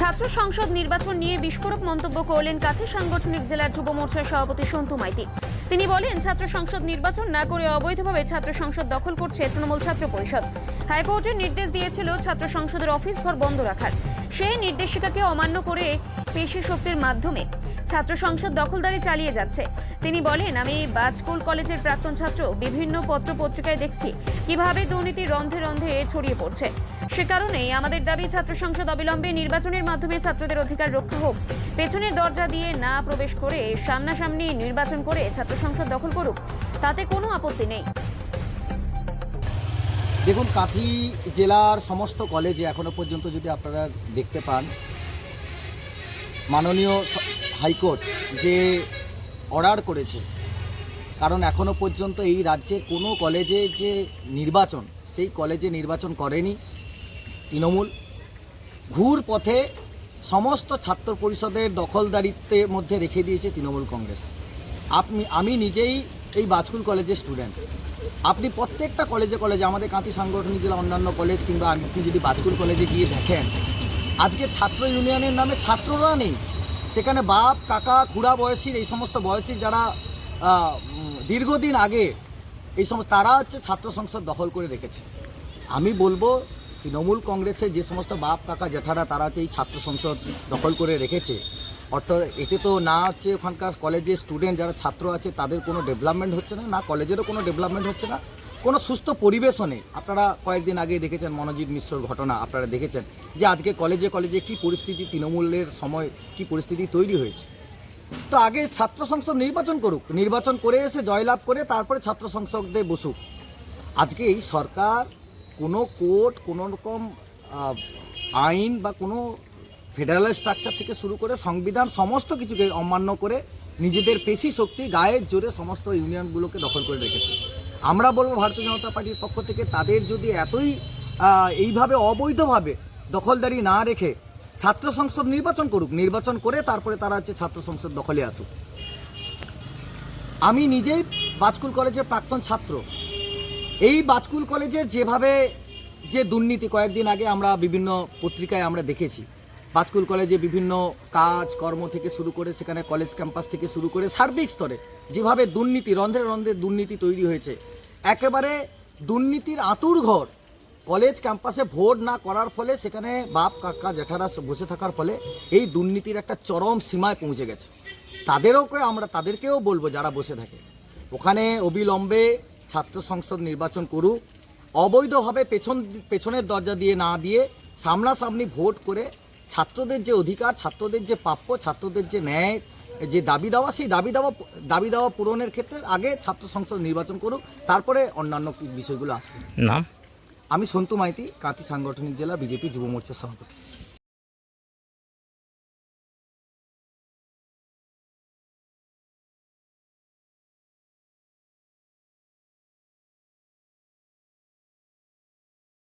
ছাত্র সংসদ নির্বাচন নিয়ে বিস্ফোরক মন্তব্য করলেন কাঁথি সাংগঠনিক জেলার যুব মোর্চার সভাপতি সন্তু মাইতি। তিনি বলেন, ছাত্র সংসদ নির্বাচন না করে অবৈধভাবে ছাত্র সংসদ দখল করছে তৃণমূল ছাত্র পরিষদ। হাইকোর্টের নির্দেশ দিয়েছিল ছাত্র সংসদের অফিস ঘর বন্ধ রাখার। সেই নির্দেশিকাকে অমান্য করে পেশি শক্তির মাধ্যমে ছাত্র সংসদ দখলদারি চালিয়ে যাচ্ছে। তিনি বলেন, আমি বাজকুল কলেজের প্রাক্তন ছাত্র, বিভিন্ন পত্র পত্রিকায় দেখছি কীভাবে দুর্নীতি রন্ধে রন্ধে ছড়িয়ে পড়ছে। সে কারণেই আমাদের দাবি, ছাত্র সংসদ অবিলম্বে নির্বাচনের মাধ্যমে ছাত্রদের অধিকার রক্ষা হোক। পেছনের দরজা দিয়ে না প্রবেশ করে সামনাসামনি নির্বাচন করে ছাত্র সংসদ দখল করুক, তাতে কোনো আপত্তি নেই। দেখুন, কাঁথি জেলার সমস্ত কলেজে এখনও পর্যন্ত যদি আপনারা দেখতে পান, মাননীয় হাইকোর্ট যে অর্ডার করেছে, কারণ এখনও পর্যন্ত এই রাজ্যে কোনো কলেজে যে নির্বাচন, সেই কলেজে নির্বাচন করেনি। তৃণমূল। ঘুর পথে সমস্ত ছাত্র পরিষদের দখলদারিত্বের মধ্যে রেখে দিয়েছে তৃণমূল কংগ্রেস। আপনি, আমি নিজেই এই বাজকুল কলেজের স্টুডেন্ট। আপনি প্রত্যেকটা কলেজে কলেজে, আমাদের কাঁতি সাংগঠনিক জেলা অন্যান্য কলেজ কিংবা আপনি যদি বাজকুল কলেজে গিয়ে দেখেন, আজকে ছাত্র ইউনিয়নের নামে ছাত্ররা নেই। সেখানে বাপ, কাকা, খুড়া বয়সীর, এই সমস্ত বয়সী যারা দীর্ঘদিন আগে এই সমস্ত, তারা হচ্ছে ছাত্র সংসদ দখল করে রেখেছে। আমি বলব তৃণমূল কংগ্রেসের যে সমস্ত বাপ কাকা জেঠারা, তারা হচ্ছে এই ছাত্র সংসদ দখল করে রেখেছে। অর্থাৎ এতে তো না হচ্ছে ওখানকার কলেজের স্টুডেন্ট যারা ছাত্র আছে, তাদের কোনো ডেভেলপমেন্ট হচ্ছে না না কলেজেরও কোনো ডেভেলপমেন্ট হচ্ছে না। কোনো সুস্থ পরিবেশও নেই। আপনারা কয়েকদিন আগে দেখেছেন মনোজিৎ মিশ্রর ঘটনা, আপনারা দেখেছেন যে আজকে কলেজে কলেজে কি পরিস্থিতি, তৃণমূলের সময় কি পরিস্থিতি তৈরি হয়েছে। তো আগে ছাত্র সংসদ নির্বাচন করুক, নির্বাচন করে এসে জয়লাভ করে তারপরে ছাত্র সংসদে বসুক। আজকে এই সরকার কোনো কোর্ট, কোনো রকম আইন বা কোনো ফেডারেল স্ট্রাকচার থেকে শুরু করে সংবিধান সমস্ত কিছুকে অমান্য করে নিজেদের পেশি শক্তি গায়ের জোরে সমস্ত ইউনিয়নগুলোকে দখল করে রেখেছে। আমরা বলব ভারতীয় জনতা পার্টির পক্ষ থেকে তাদের যদি এতই এইভাবে অবৈধভাবে দখলদারি না রেখে ছাত্র সংসদ নির্বাচন করুক, নির্বাচন করে তারপরে তারা হচ্ছে ছাত্র সংসদ দখলে আসুক। আমি নিজেই বাজকুল কলেজের প্রাক্তন ছাত্র। এই বাজকুল কলেজের যেভাবে যে দুর্নীতি কয়েকদিন আগে আমরা বিভিন্ন পত্রিকায় আমরা দেখেছি, বাজকুল কলেজে বিভিন্ন কাজ, কর্ম থেকে শুরু করে সেখানে কলেজ ক্যাম্পাস থেকে শুরু করে সার্বিক স্তরে যেভাবে দুর্নীতি রন্ধ্রে রন্ধ্রে দুর্নীতি তৈরি হয়েছে, একেবারে দুর্নীতির আতুর ঘর। কলেজ ক্যাম্পাসে ভোট না করার ফলে সেখানে বাপ, কাকা, জেঠারা বসে থাকার ফলে এই দুর্নীতির একটা চরম সীমায় পৌঁছে গেছে। তাদেরও আমরা, তাদেরকেও বলব যারা বসে থাকে। ওখানে অবিলম্বে ছাত্র সংসদ নির্বাচন করুক অবৈধভাবে পেছন পেছনের দরজা দিয়ে না দিয়ে সামনাসামনি ভোট করে ছাত্রদের যে অধিকার ছাত্রদের যে প্রাপ্য ছাত্রদের যে ন্যায় যে দাবি দেওয়া সেই দাবি দেওয়া দাবি দেওয়া পূরণের ক্ষেত্রে আগে ছাত্র সংসদ নির্বাচন করুক তারপরে অন্যান্য বিষয়গুলো আসবে। নাম? আমি সন্তু মাইতি কাঁথি সাংগঠনিক জেলা বিজেপি যুব মোর্চার সভাপতি।